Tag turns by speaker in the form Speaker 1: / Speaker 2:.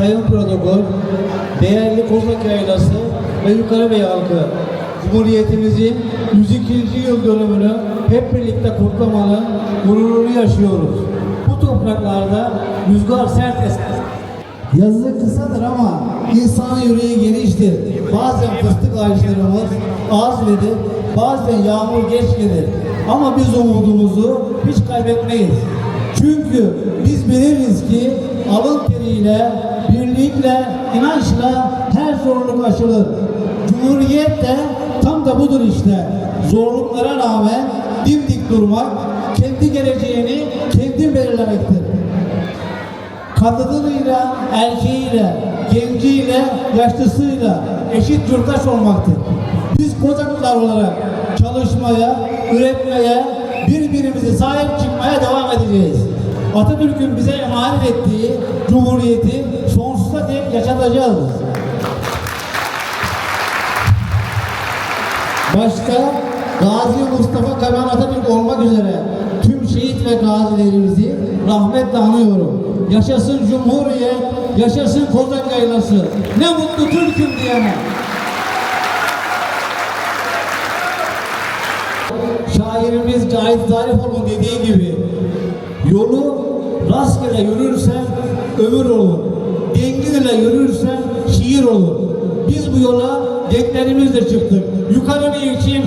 Speaker 1: Sayın Protokol, değerli Kozak Yaylası ve Yukarıbey halkı, Cumhuriyetimizin 102. yıl dönümünü hep birlikte kutlamanın gururunu yaşıyoruz. Bu topraklarda rüzgar sert eser. Yazı kısadır ama insan yüreği geniştir. Bazen fıstık ağaçlarımız az verir, bazen yağmur geç gelir. Ama biz umudumuzu hiç kaybetmeyiz. Çünkü biz biliriz ki alın teriyle, birlikle, inançla her zorluk aşılır. Cumhuriyet de tam da budur işte. Zorluklara rağmen dimdik durmak, kendi geleceğini kendi belirlemektir kadınıyla, erkeğiyle, genciyle, yaşlısıyla eşit yurttaş olmaktır. Biz Kozaklılar olarak çalışmaya, üretmeye, Atatürk'ün bize emanet ettiği Cumhuriyeti sonsuza dek yaşatacağız. Başta Gazi Mustafa Kemal Atatürk olmak üzere tüm şehit ve gazilerimizi rahmetle anıyorum. Yaşasın Cumhuriyet, yaşasın Kozak Yaylası. Ne mutlu Türk'üm diyene. Şairimiz Cahit Zarifoğlu'nun dediği gibi yolu rastgele yürürsen ömür olur. Dengin ile yürürsen şiir olur. Biz bu yola denklerimizle çıktık. Yukarı bir için